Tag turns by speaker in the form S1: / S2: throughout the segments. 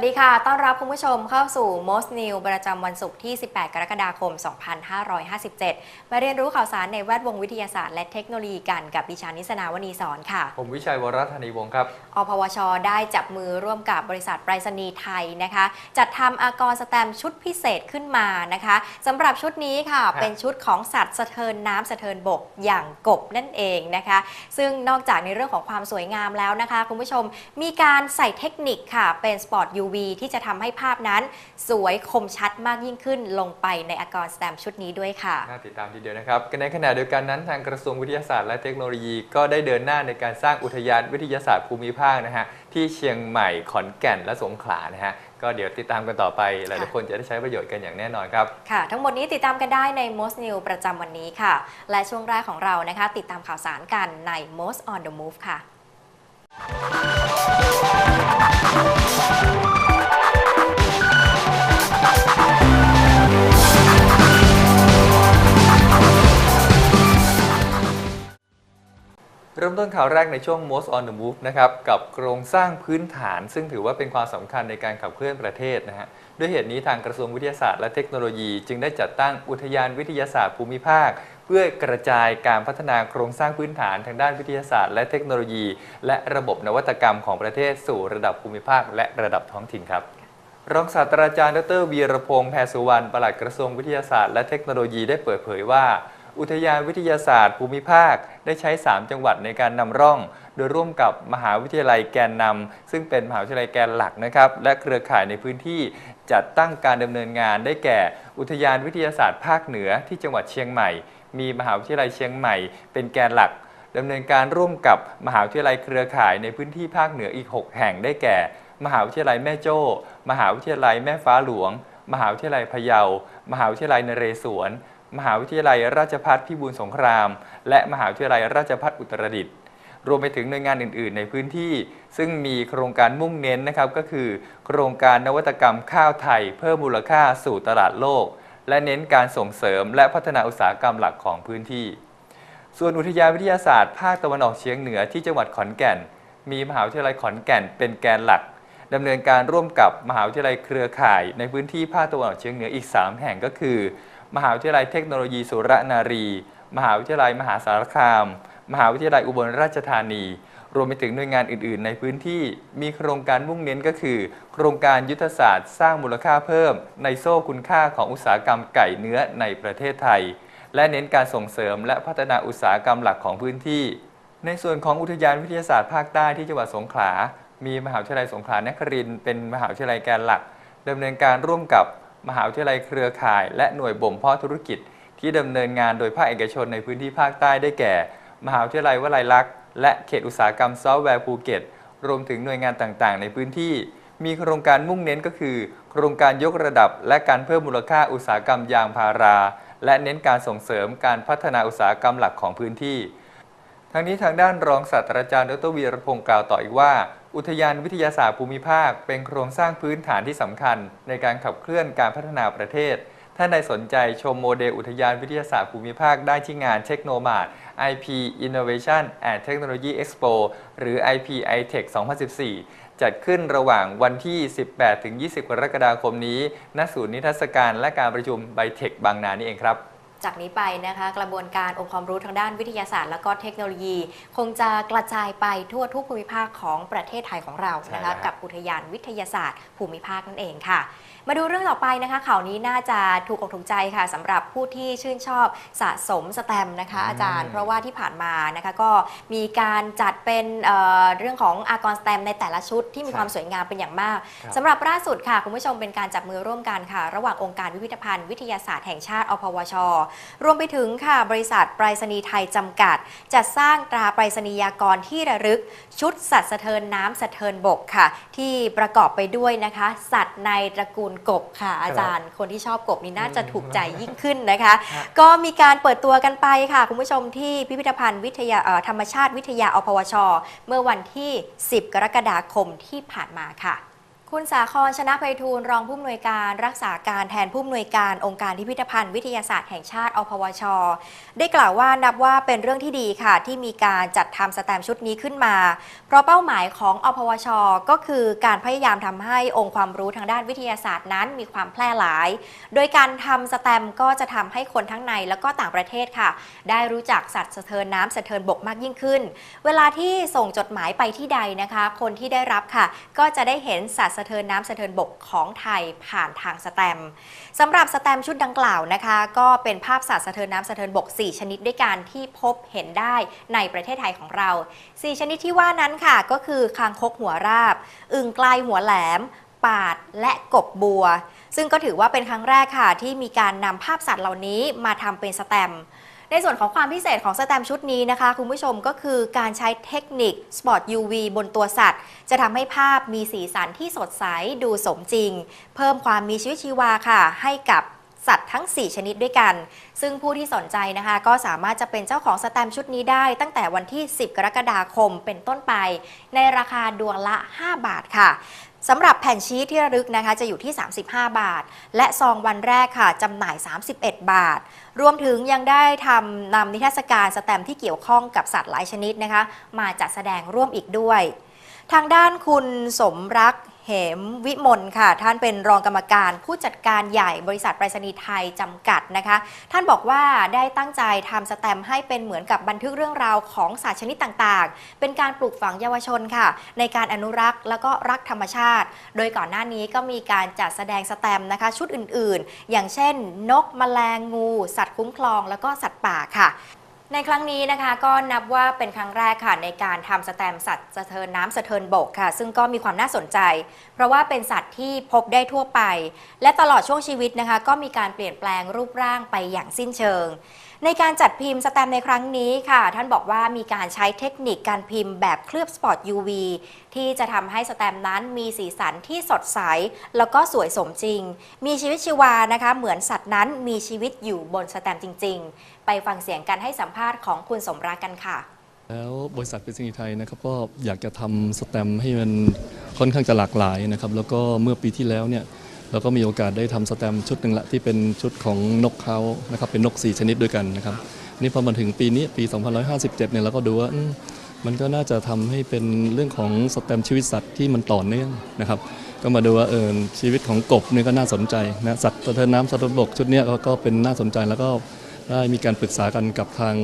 S1: สวัสดีค่ะ ต้อนรับคุณผู้ชมเข้าสู่ Most New ประจำวันศุกร์ที่ 18 กรกฎาคม 2557 มาเรียนรู้ข่าวสารในแวดวงวิทยาศาสตร์และเทคโนโลยีกันกับดิฉันนิสนาวณีสอนค่ะ
S2: ผมวิชัยวรธานีวงศ์ครับ
S1: อพวช ได้จับมือร่วมกับบริษัทไปรษณีย์ไทยนะคะ จัดทำอากรสแตมป์ชุดพิเศษขึ้นมานะคะสำหรับชุดนี้ค่ะ
S2: ครับ
S1: เป็นชุดของสัตว์สะเทินน้ำสะเทินบกอย่างกบนั่นเองนะคะ ซึ่งนอกจากในเรื่องของความสวยงามแล้วนะคะ คุณผู้ชมมีการใส่เทคนิคค่ะเป็นสปอร์ต UV ที่จะทำให้ภาพนั้น สวยคมชัดมากยิ่งขึ้นลงไปในอากรสแตมป์ชุดนี้ด้วยค่ะ
S2: น่าติดตามทีเดียวนะครับในขณะเดียวกันนั้นทางกระทรวงวิทยาศาสตร์และเทคโนโลยีก็ได้เดินหน้าในการสร้างอุทยานวิทยาศาสตร์ภูมิภาคนะฮะที่เชียงใหม่ขอนแก่นและสงขลานะฮะก็เดี๋ยวติดตามกันต่อไป หลายๆคนจะได้ใช้ประโยชน์กันอย่างแน่นอนครับ
S1: ค่ะ ทั้งหมดนี้ติดตามกันได้ใน Most New ประจำวันนี้ค่ะ และช่วงแรกของเรานะคะ ติดตามข่าวสารกันใน Most on the Move ค่ะ
S2: เริ่มต้นข่าวแรกในช่วง Most on the Move นะครับกับโครงสร้างพื้นฐาน ซึ่งถือว่าเป็นความสำคัญในการขับเคลื่อนประเทศนะฮะด้วยเหตุนี้ทางกระทรวงวิทยาศาสตร์และเทคโนโลยี จึงได้จัดตั้งอุทยานวิทยาศาสตร์ภูมิภาค เพื่อกระจายการพัฒนาโครงสร้างพื้นฐานทางด้านวิทยาศาสตร์ และเทคโนโลยี และระบบนวัตกรรมของประเทศสู่ระดับภูมิภาค และระดับท้องถิ่นครับรองศาสตราจารย์ดรวีรพงษ์แพรสุวรรณปลัดกระทรวงวิทยาศาสตร์และเทคโนโลยีได้เปิดเผยว่า อุทยานวิทยาศาสตร์ภูมิภาค ได้ใช้ 3 จังหวัดในการนำร่อง โดยร่วมกับมหาวิทยาลัยแกนนำซึ่งเป็นมหาวิทยาลัยแกนหลักนะครับ และเครือข่ายในพื้นที่จัดตั้งการดำเนินงาน ได้แก่ อุทยานวิทยาศาสตร์ภาคเหนือที่จังหวัดเชียงใหม่ มีมหาวิทยาลัยเชียงใหม่ เป็นแกนหลักดำเนินการร่วมกับมหาวิทยาลัยเครือข่ายในพื้นที่ภาคเหนืออีก 6 แห่งได้แก่ มหาวิทยาลัยแม่โจ้ มหาวิทยาลัยแม่ฟ้าหลวง มหาวิทยาลัยพะเยา มหาวิทยาลัยนเรศวร มหาวิทยาลัยราชภัฏพิบูลสงคราม และมหาวิทยาลัยราชภัฏอุตรดิตถ์รวมไปถึงหน่วยงานอื่น ๆ ในพื้นที่ ซึ่งมีโครงการมุ่งเน้นนะครับก็คือ โครงการนวัตกรรมข้าวไทย เพิ่มมูลค่าสู่ตลาดโลก และเน้นการส่งเสริม และพัฒนาอุตสาหกรรมหลักของพื้นที่ ส่วนอุทยานวิทยาศาสตร์ภาคตะวันออกเฉียงเหนือที่จังหวัดขอนแก่น มีมหาวิทยาลัยขอนแก่นเป็นแกนหลักดำเนินการร่วมกับมหาวิทยาลัยเครือข่าย ในพื้นที่ภาคตะวันออกเฉียงเหนืออีก 3 แห่งก็คือ มหาวิทยาลัยเทคโนโลยีสุรนารี มหาวิทยาลัยมหาสารคาม มหาวิทยาลัยอุบลราชธานี รวมไปถึงหน่วยงานอื่น ๆ ในพื้นที่มีโครงการมุ่งเน้นก็คือ โครงการยุทธศาสตร์สร้างมูลค่าเพิ่ม ในโซ่คุณค่าของอุตสาหกรรมไก่เนื้อในประเทศไทย และเน้นการส่งเสริมและพัฒนาอุตสาหกรรมหลักของพื้นที่ ในส่วนของอุทยานวิทยาศาสตร์ภาคใต้ที่จังหวัดสงขลามีมหาวิทยาลัยสงขลานครินทร์เป็นมหาวิทยาลัยแกนหลักดำเนินการร่วมกับ มหาวิทยาลัยเครือข่าย และหน่วยบ่มเพาะธุรกิจ ที่ดำเนินงานโดยภาคเอกชนในพื้นที่ภาคใต้ได้แก่ มหาวิทยาลัยวลัยลักษณ์และเขตอุตสาหกรรมซอฟต์แวร์ภูเก็ต รวมถึงหน่วยงานต่างๆ ในพื้นที่ มีโครงการมุ่งเน้นก็คือ โครงการยกระดับ และการเพิ่มมูลค่าอุตสาหกรรมยางพารา และเน้นการส่งเสริมการพัฒนาอุตสาหกรรมหลักของพื้นที่ ทั้งนี้ทางด้านรองศาสตราจารย์ดรวีรพงศ์กล่าวต่ออีกว่า อุทยานวิทยาศาสตร์ภูมิภาค เป็นโครงสร้างพื้นฐานที่สำคัญ ในการขับเคลื่อนการพัฒนาประเทศ ท่านใดสนใจชมโมเดลอุทยานวิทยาศาสตร์ภูมิภาคได้ที่งานเทคโนมาร์ IP Innovation and Technology Expo หรือ IP iTech 2014 จัดขึ้นระหว่างวันที่ 18-20 กรกฎาคมนี้ ณ ศูนย์นิทรรศการและการประชุมไบเทคบางนานี่เองครับ
S1: จากนี้ไปนะคะ กระบวนการองค์ความรู้ทางด้านวิทยาศาสตร์ และก็เทคโนโลยี คงจะกระจายไปทั่วทุกภูมิภาคของประเทศไทยของเรานะ
S2: ใช่แล้
S1: คะ
S2: ว
S1: กับอุทยานวิทยาศาสตร์ ภูมิภาคนั่นเองค่ะ มาดูเรื่องต่อไปนะคะข่าวนี้น่าจะถูกอกถูกใจค่ะสำหรับผู้ที่ชื่นชอบสะสมสแตมป์นะคะ อาจารย์ เพราะว่าที่ผ่านมานะคะก็มีการจัดเป็นเอ่อเรื่องของอากรสแตมป์ในแต่ละชุดที่มีความสวยงามเป็นอย่างมาก
S2: ครับ
S1: สำหรับล่าสุดค่ะคุณผู้ชมเป็นการจับมือร่วมกันค่ะ ระหว่างองค์การพิพิธภัณฑ์วิทยาศาสตร์แห่งชาติอพวชรวมไปถึงค่ะบริษัทไปรษณีย์ไทยจำกัด จัดสร้างตราไปรษณียากรที่ระลึก ชุดสัตว์สะเทินน้ำสะเทินบกค่ะ ที่ประกอบไปด้วยนะคะ สัตว์ในตระกูลกบค่ะ อาจารย์ คนที่ชอบกบนี่น่าจะถูกใจยิ่งขึ้นนะคะ
S2: ฮะ
S1: ก็มีการเปิดตัวกันไปค่ะ คุณผู้ชมที่พิพิธภัณฑ์วิทยาเอ่อธรรมชาติวิทยาอพวช เมื่อวันที่ 10 กรกฎาคมที่ผ่านมาค่ะ คุณสาครชนะไพฑูรย์รองผู้อำนวยการรักษาการแทนผู้อำนวยการองค์การพิพิธภัณฑ์วิทยาศาสตร์แห่งชาติอพวช ได้กล่าวว่านับว่าเป็นเรื่องที่ดีค่ะ ที่มีการจัดทำสแตมป์ชุดนี้ขึ้นมา เพราะเป้าหมายของอพวช ก็คือการพยายามทำให้องค์ความรู้ทางด้านวิทยาศาสตร์นั้นมีความแพร่หลาย โดยการทำสแตมป์ก็จะทำให้คนทั้งในแล้วก็ต่างประเทศค่ะ ได้รู้จักสัตว์สะเทินน้ำสะเทินบกมากยิ่งขึ้น เวลาที่ส่งจดหมายไปที่ใดนะคะ คนที่ได้รับค่ะ ก็จะได้เห็นสัตว์ะเทินน้ำสะเทินบกของไทยผ่านทางสแตมสำหรับสแตมชุดดังกล่าวนะคะ ก็เป็นภาพสัตว์สะเทินน้ำสะเทินบก 4 ชนิดด้วยกันที่พบเห็นได้ในประเทศไทยของเรา 4 ชนิดที่ว่านั้นค่ะ ก็คือคางคกหัวราบ อึ่งไกลหัวแหลมปาดและกบบัว ซึ่งก็ถือว่าเป็นครั้งแรกค่ะ ที่มีการนำภาพสัตว์เหล่านี้มาทำเป็นสแตมป์ ในส่วนของความพิเศษของสแตมชุดนี้นะคะ คุณผู้ชมก็คือการใช้เทคนิค Spot UV บนตัวสัตว์ จะทำให้ภาพมีสีสันที่สดใสดูสมจริง เพิ่มความมีชีวิตชีวาค่ะ ให้กับสัตว์ทั้ง 4 ชนิดด้วยกัน ซึ่งผู้ที่สนใจนะคะ ก็สามารถจะเป็นเจ้าของสแตมชุดนี้ได้ ตั้งแต่วันที่ 10 กรกฎาคมเป็นต้นไป ในราคาดวงละ 5 บาทค่ะ สำหรับแผ่นชีทที่ระลึกนะคะจะอยู่ที่ 35 บาท และซองวันแรกค่ะจำหน่าย 31 บาท รวมถึงยังได้ทำนำนิทรรศการสแตมที่เกี่ยวข้องกับสัตว์หลายชนิดนะคะ มาจัดแสดงร่วมอีกด้วย ทางด้านคุณสมรัก มวิมลค่ะ ท่านเป็นรองกรรมการผู้จัดการใหญ่บริษัทไปรษณีย์ไทยจำกัดนะคะ ท่านบอกว่าได้ตั้งใจทำสแตมป์ให้เป็นเหมือนกับบันทึกเรื่องราวของสัตว์ชนิดต่างๆ เป็นการปลูกฝังเยาวชนค่ะ ในการอนุรักษ์แล้วก็รักธรรมชาติ โดยก่อนหน้านี้ก็มีการจัดแสดงสแตมป์นะคะ ชุดอื่นๆ อย่างเช่น นกแมลงงู สัตว์คุ้มครอง แล้วก็สัตว์ป่าค่ะ ในครั้งนี้นะคะก็นับว่าเป็นครั้งแรกค่ะในการทำสแตมสัตว์สะเทินน้ำสะเทินบกค่ะ ซึ่งก็มีความน่าสนใจ เพราะว่าเป็นสัตว์ที่พบได้ทั่วไป และตลอดช่วงชีวิตนะคะ ก็มีการเปลี่ยนแปลงรูปร่างไปอย่างสิ้นเชิง ในการจัดพิมพ์สแตมในครั้งนี้ค่ะ ท่านบอกว่ามีการใช้เทคนิคการพิมพ์แบบเคลือบสปอร์ต UV ที่จะทำให้สแตมนั้นมีสีสันที่สดใส แล้วก็สวยสมจริง มีชีวิตชีวานะคะ เหมือนสัตว์นั้นมีชีวิตอยู่บนสแตมจริง ๆ ไปฟังเสียงกันให้สัมภาษณ์ของคุณสมรักกันค่ะ
S3: แล้วบริษัทเป็นสินีย์ไทยนะครับก็อยากจะทำสแตมให้มันค่อนข้างจะหลากหลายนะครับแล้วก็เมื่อปีที่แล้วเนี่ย เราก็มีโอกาสได้ทำสแตมชุดหนึ่งละที่เป็นชุดของนกเขานะครับเป็นนก 4 ชนิดด้วยกันนะครับนี่พอมาถึงปีนี้ปี 2557 เนี่ยเราก็ดูว่ามันก็น่าจะทำให้เป็นเรื่องของสแตมชีวิตสัตว์ที่มันต่อเนื่องนะครับ ก็มาดูว่าเออชีวิตของกบเนี่ยก็น่าสนใจนะสัตว์สะเทินน้ำสัตว์บกชุดเนี้ยก็ก็เป็นน่าสนใจแล้วก็ได้มีการปรึกษากันกับทาง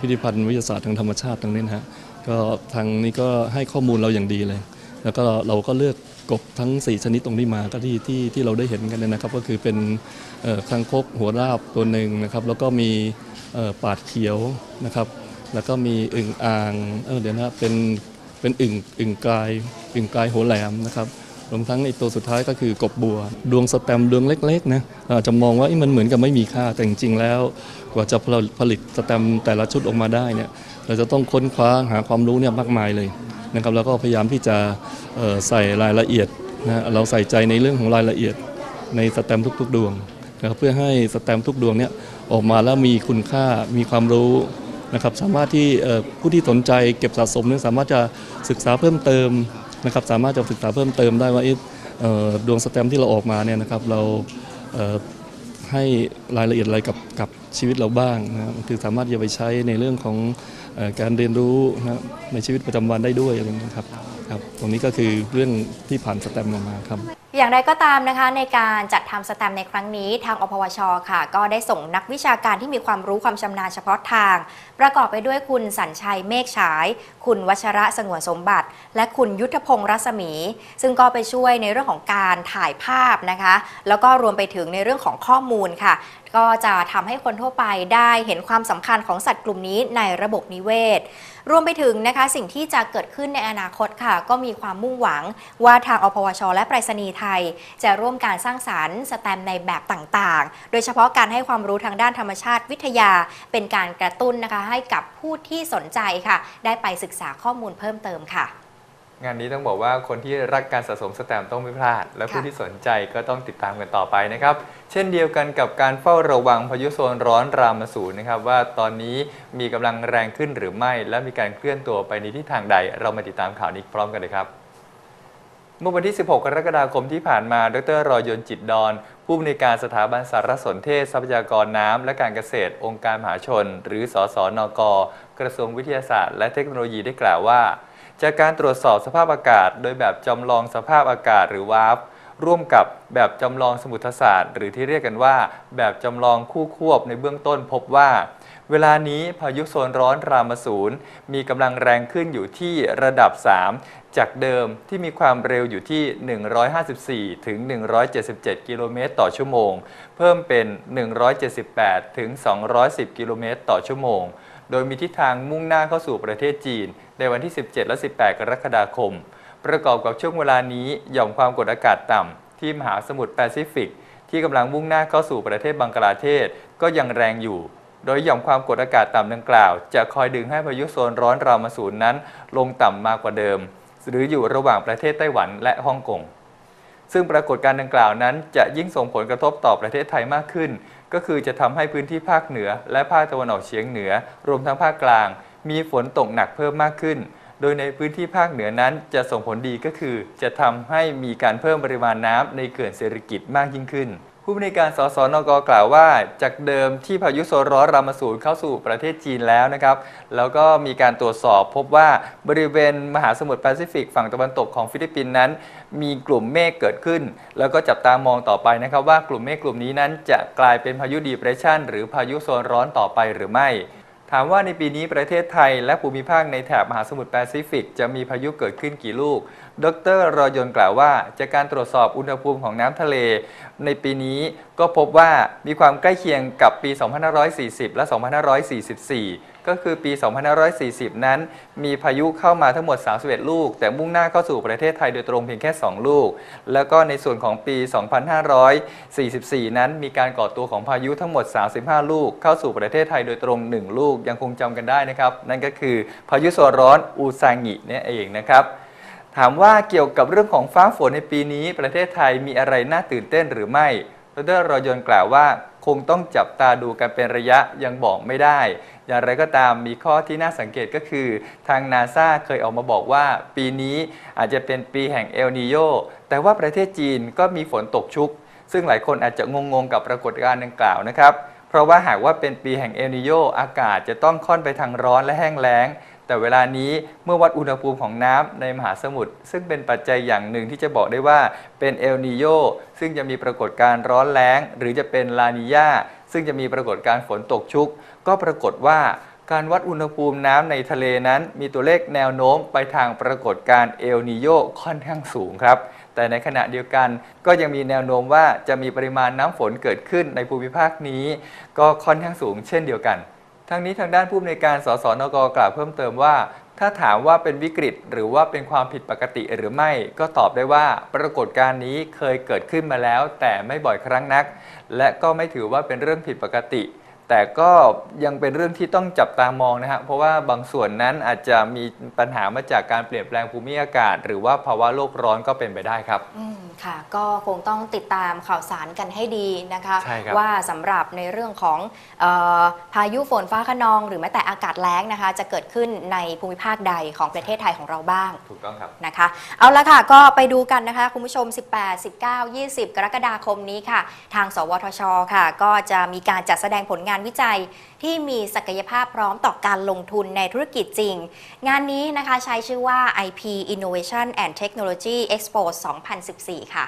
S3: พิพิธภัณฑ์วิทยาศาสตร์ทางธรรมชาติตรงนี้นะฮะก็ทางนี้ก็ให้ข้อมูลเราอย่างดีเลย แล้วก็เราก็เลือกกบทั้ง 4 ชนิดตรงนี้มาก็ที่ที่ที่เราได้เห็นกันเนยนะครับ ก็คือเป็นคางคกหัวราบตัวหนึ่งนะครับ แล้วก็มีปาดเขียวนะครับ แล้วก็มีอึ่งอ่างเออเดี๋ยวนะเป็นเป็นอึ่งอึ่งกลายอึ่งกลายหัวแหลมนะครับรวมทั้งอีตัวสุดท้ายก็คือกบบัว ดวงสแตมดวงเล็กๆนะอาจจะมองว่ามันเหมือนกับไม่มีค่าแต่จริงๆแล้ว กว่าจะผลิตสแตมแต่ละชุดออกมาได้เนี่ยเราจะต้องค้นคว้าหาความรู้เนี่ยมากมายเลย นะครับแล้วก็พยายามที่จะใส่รายละเอียดนะเราใส่ใจในเรื่องของรายละเอียดในสแตมทุกๆ ดวงนะครับเพื่อให้สแตมทุกดวงเนี่ยออกมาแล้วมีคุณค่ามีความรู้นะครับสามารถที่ผู้ที่สนใจเก็บสะสมเนี่ยสามารถจะศึกษาเพิ่มเติมนะครับสามารถจะศึกษาเพิ่มเติมได้ว่าอ๊ะเอ่อดวงสแตมที่เราออกมาเนี่ยนะครับเราเให้รายละเอียดอะไรกับกับชีวิตเราบ้างนะครับคือสามารถจะไปใช้ในเรื่องของ การเรียนรู้นะในชีวิตประจำวันได้ด้วยอะไรอย่างเงี้ยครับ ครับ ตรงนี้ก็คือเรื่องที่ผ่านสแตมป์มาครับ
S1: อย่างไรก็ตามนะคะในการจัดทำสแตมป์ในครั้งนี้ ทางอพวชค่ะ ก็ได้ส่งนักวิชาการที่มีความรู้ความชำนาญเฉพาะทาง ประกอบไปด้วยคุณสัญชัยเมฆฉาย คุณวัชระสงวนสมบัติ และคุณยุทธพงศ์รัศมี ซึ่งก็ไปช่วยในเรื่องของการถ่ายภาพนะคะ แล้วก็รวมไปถึงในเรื่องของข้อมูลค่ะ ก็จะทำให้คนทั่วไปได้เห็นความสำคัญของสัตว์กลุ่มนี้ในระบบนิเวศ รวมไปถึงนะคะสิ่งที่จะเกิดขึ้นในอนาคตค่ะ ก็มีความมุ่งหวังว่าทางอพวช และไปรษณีย์ไทย จะร่วมการสร้างสารรค์สแตมในแบบต่างๆ โดยเฉพาะการให้ความรู้ทางด้านธรรมชาติวิทยา เป็นการกระตุ้นนะคะให้กับผู้ที่สนใจค่ะ ได้ไปศึกษาข้อมูลเพิ่มเติมค่ะ
S2: งานนี้ต้องบอกว่าคนที่รักการสะสมสแตมป์ต้องไม่พลาด และผู้
S1: ค่ะ
S2: ที่สนใจก็ต้องติดตามกันต่อไปนะครับ เช่นเดียวกันกับการเฝ้าระวังพายุโซนร้อนรามสูนนะครับ ว่าตอนนี้มีกำลังแรงขึ้นหรือไม่ และมีการเคลื่อนตัวไปในทิศทางใด เรามาติดตามข่าวนี้พร้อมกันเลยครับเมื่อวันที่ 16 กรกฎาคมที่ผ่านมา ดร รอยนต์จิตดอน ผู้อำนวยการสถาบันสารสนเทศ ทรัพยากรน้ำและการเกษตร องค์การมหาชน หรือสสนก กระทรวงวิทยาศาสตร์ และเทคโนโลยีได้กล่าวว่า จากการตรวจสอบสภาพอากาศ โดยแบบจำลองสภาพอากาศหรือวาร์ปร่วมกับแบบจำลองสมุทรศาสตร์ หรือที่เรียกกันว่า แบบจำลองคู่ควบในเบื้องต้นพบว่า เวลานี้พายุโซนร้อนรามาศูนย์มีกำลังแรงขึ้นอยู่ที่ระดับ 3 จากเดิมที่มีความเร็วอยู่ที่ 154 ถึง 177 กิโลเมตรต่อชั่วโมง เพิ่มเป็น 178 ถึง 210 กิโลเมตรต่อชั่วโมง โดยมีทิศทางมุ่งหน้าเข้าสู่ประเทศจีน ในวันที่ 17 และ 18 กรกฎาคม ประกอบกับช่วงเวลานี้หย่อมความกดอากาศต่ำที่มหาสมุทรแปซิฟิก ที่กำลังมุ่งหน้าเข้าสู่ประเทศบังกลาเทศก็ยังแรงอยู่ โดยหย่อมความกดอากาศต่ำดังกล่าว จะคอยดึงให้พายุโซนร้อนรามาศูนนั้น ลงต่ำมากกว่าเดิม หรืออยู่ระหว่างประเทศไต้หวันและฮ่องกง ซึ่งปรากฏการณ์ดังกล่าวนั้น จะยิ่งส่งผลกระทบต่อประเทศไทยมากขึ้น ก็คือจะทำให้พื้นที่ภาคเหนือ และภาคตะวันออกเฉียงเหนือ รวมทั้งภาคกลาง มีฝนตกหนักเพิ่มมากขึ้น โดยในพื้นที่ภาคเหนือนั้นจะส่งผลดีก็คือ จะทำให้มีการเพิ่มปริมาณน้ำในเขื่อนเศรษฐกิจมากยิ่งขึ้น ผู้บริการสสนกกล่าวว่า จากเดิมที่พายุโซนร้อนรามาสูนเข้าสู่ประเทศจีนแล้วนะครับ แล้วก็มีการตรวจสอบพบว่าบริเวณมหาสมุทรแปซิฟิกฝั่งตะวันตกของฟิลิปปินส์นั้น มีกลุ่มเมฆเกิดขึ้น แล้วก็จับตามองต่อไปนะครับว่ากลุ่มเมฆกลุ่มนี้นั้นจะกลายเป็นพายุดีเพรสชันหรือพายุโซนร้อนต่อไปหรือไม่ ถามว่าในปีนี้ประเทศไทย และภูมิภาคในแถบมหาสมุทรแปซิฟิก จะมีพายุเกิดขึ้นกี่ลูก ดรรอยนต์กล่าวว่า จากการตรวจสอบอุณหภูมิของน้ำทะเล ในปีนี้ก็พบว่ามีความใกล้เคียงกับปี 2540 และ 2544 ก็คือปี 2540 นั้น มีพายุเข้ามาทั้งหมด 31 ลูก แต่มุ่งหน้าเข้าสู่ประเทศไทยโดยตรงเพียงแค่ 2 ลูก แล้วก็ในส่วนของปี 2544 นั้น มีการก่อตัวของพายุทั้งหมด 35 ลูก เข้าสู่ประเทศไทยโดยตรง 1 ลูก ยังคงจำกันได้นะครับ นั่นก็คือพายุโซนร้อนอูซางิเนี่ยเองนะครับถามว่าเกี่ยวกับเรื่องของฟ้าฝนในปีนี้ ประเทศไทยมีอะไรน่าตื่นเต้นหรือไม่ดรรอยน์กล่าวว่า คงต้องจับตาดูกันเป็นระยะยังบอกไม่ได้ อย่างไรก็ตามมีข้อที่น่าสังเกตก็คือ ทางนาซาเคยออกมาบอกว่า ปีนี้อาจจะเป็นปีแห่งเอลนิโยแต่ว่าประเทศจีนก็มีฝนตกชุก ซึ่งหลายคนอาจจะงงๆกับปรากฏการณ์ดังกล่าวนะครับ เพราะว่าหากว่าเป็นปีแห่งเอลนิโยอากาศจะต้องค่อนไปทางร้อนและแห้งแล้ง แต่เวลานี้เมื่อวัดอุณหภูมิของน้ำในมหาสมุทรซึ่งเป็นปัจจัยอย่างหนึ่งที่จะบอกได้ว่าเป็นเอลนิโยซึ่งจะมีปรากฏการณ์ร้อนแล้ง หรือจะเป็นลานิญาซึ่งจะมีปรากฏการณ์ฝนตกชุก ก็ปรากฏว่าการวัดอุณหภูมิน้ำในทะเลนั้น มีตัวเลขแนวโน้มไปทางปรากฏการณ์เอลนิโยค่อนข้างสูงครับ แต่ในขณะเดียวกันก็ยังมีแนวโน้มว่าจะมีปริมาณน้ำฝนเกิดขึ้นในภูมิภาคนี้ ก็ค่อนข้างสูงเช่นเดียวกัน ทั้งนี้ทางด้านผู้อำนวยการสสนกกล่าวเพิ่มเติมว่า ถ้าถามว่าเป็นวิกฤต หรือว่าเป็นความผิดปกติหรือไม่ ก็ตอบได้ว่าปรากฏการณ์นี้เคยเกิดขึ้นมาแล้ว แต่ไม่บ่อยครั้งนัก และก็ไม่ถือว่าเป็นเรื่องผิดปกติ แต่ก็ยังเป็นเรื่องที่ต้องจับตามองนะฮะเพราะว่าบางส่วนนั้นอาจจะมีปัญหามาจากการเปลี่ยนแปลงภูมิอากาศ หรือว่าภาวะโลกร้อนก็เป็นไปได้ครับ
S1: อืมค่ะ ก็คงต้องติดตามข่าวสารกันให้ดีนะคะ
S2: ใช่ครับ
S1: ว่าสำหรับในเรื่องของเออพายุฝนฟ้าคะนอง หรือแม้แต่อากาศแล้งนะคะ จะเกิดขึ้นในภูมิภาคใดของประเทศไทยของเราบ้าง
S2: ถูกต้องครับ
S1: นะคะเอาละค่ะ ก็ไปดูกันนะคะ คุณผู้ชม 18 19 20 กรกฎาคมนี้ค่ะ ทาง สวทช ค่ะ ก็จะมีการจัดแสดงผลงานวิจัยที่มีศักยภาพพร้อมต่อการลงทุนในธุรกิจจริง งานนี้นะคะใช้ชื่อว่า IP Innovation and Technology Expo 2014 ค่ะ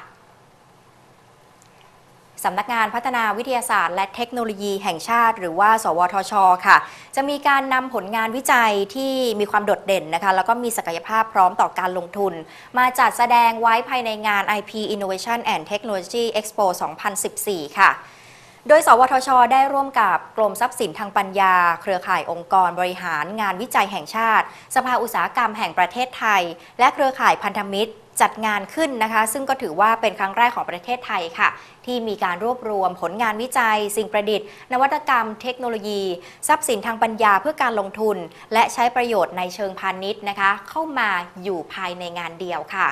S1: สำนักงานพัฒนาวิทยาศาสตร์และเทคโนโลยีแห่งชาติ หรือว่า สวทช ค่ะ จะมีการนำผลงานวิจัยที่มีความโดดเด่นนะคะ แล้วก็มีศักยภาพพร้อมต่อการลงทุน มาจัดแสดงไว้ภายในงาน IP Innovation and Technology Expo 2014 ค่ะ โดย สวทช ได้ร่วมกับกรมทรัพย์สินทางปัญญา เครือข่ายองค์กรบริหารงานวิจัยแห่งชาติ สภาอุตสาหกรรมแห่งประเทศไทย และเครือข่ายพันธมิตรจัดงานขึ้นนะคะ ซึ่งก็ถือว่าเป็นครั้งแรกของประเทศไทยค่ะ ที่มีการรวบรวมผลงานวิจัย สิ่งประดิษฐ์ นวัตกรรม เทคโนโลยี ทรัพย์สินทางปัญญาเพื่อการลงทุน และใช้ประโยชน์ในเชิงพาณิชย์นะคะ เข้ามาอยู่ภายในงานเดียวค่ะ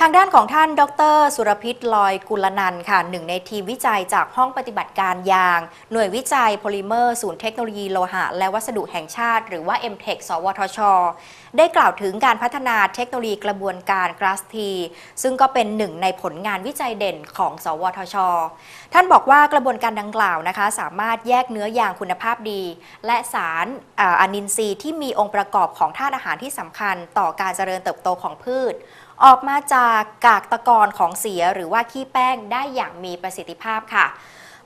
S1: ทางด้านของท่าน ดร สุรพิษลอยกุลนันท์ค่ะหนึ่งในทีมวิจัยจากห้องปฏิบัติการยาง หน่วยวิจัยโพลิเมอร์ ศูนย์เทคโนโลยีโลหะ และวัสดุแห่งชาติ หรือว่า MTech สวทช ได้กล่าวถึงการพัฒนาเทคโนโลยีกระบวนการ g l a s t ซึ่งก็เป็นหนึ่งในผลงานวิจัยเด่นของ สวทช ท่านบอกว่ากระบวนการดังกล่าวนะคะ สามารถแยกเนื้อยางคุณภาพดี และสารอาอะนินทรีย์ที่มีองค์ประกอบของธาตุอาหารที่สำคัญ ต่อการเจริญเติบโตของพืช ออกมาจากกากตะกอนของเสียหรือว่าขี้แป้งได้อย่างมีประสิทธิภาพค่ะ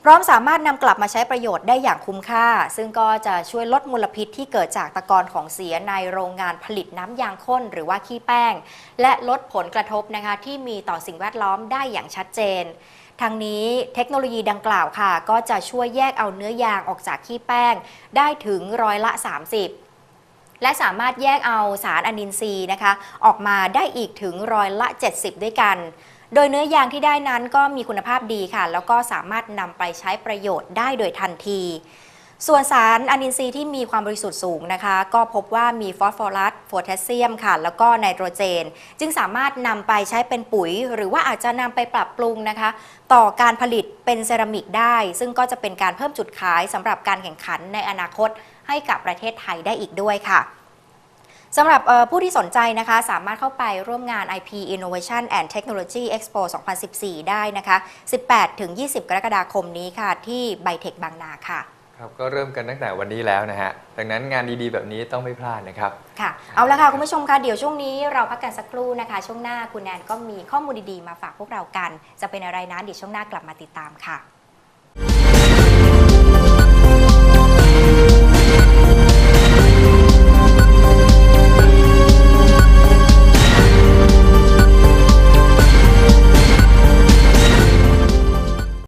S1: พร้อมสามารถนำกลับมาใช้ประโยชน์ได้อย่างคุ้มค่า ซึ่งก็จะช่วยลดมลพิษที่เกิดจากตะกอนของเสียในโรงงานผลิตน้ำยางข้นหรือว่าขี้แป้ง และลดผลกระทบนะคะที่มีต่อสิ่งแวดล้อมได้อย่างชัดเจนทั้งนี้เทคโนโลยีดังกล่าวค่ะ ก็จะช่วยแยกเอาเนื้อยางออกจากขี้แป้ง ได้ถึงร้อยละ 30 และสามารถแยกเอาสารอนินทรีย์นะคะ ออกมาได้อีกถึงร้อยละ 70 ด้วยกัน โดยเนื้อยางที่ได้นั้นก็มีคุณภาพดีค่ะ แล้วก็สามารถนำไปใช้ประโยชน์ได้โดยทันที ส่วนสารอนินทรีย์ที่มีความบริสุทธิ์สูงนะคะ ก็พบว่ามีฟอสฟอรัสโพแทสเซียมค่ะ แล้วก็ไนโตรเจน จึงสามารถนำไปใช้เป็นปุ๋ย หรือว่าอาจจะนำไปปรับปรุงนะคะ ต่อการผลิตเป็นเซรามิกได้ ซึ่งก็จะเป็นการเพิ่มจุดขายสำหรับการแข่งขันในอนาคต ให้กับประเทศไทยได้อีกด้วยค่ะสำหรับเอ่อผู้ที่สนใจนะคะสามารถเข้าไปร่วมงาน IP Innovation and Technology Expo 2014 ได้นะคะ 18-20 กรกฎาคมนี้ค่ะ ที่ไบเทคบางนาค่ะ
S2: ครับก็เริ่มกันตั้งแต่วันนี้แล้วนะฮะ ดังนั้นงานดีๆ แบบนี้ต้องไม่พลาดนะครับ
S1: ค่ะ เอาละค่ะ คุณผู้ชมคะเดี๋ยวช่วงนี้เราพักกันสักครู่นะคะ ช่วงหน้าคุณแนนก็มีข้อมูลดีๆ มาฝากพวกเรากัน จะเป็นอะไรนั้นเดี๋ยวช่วงหน้ากลับมาติดตามค่ะ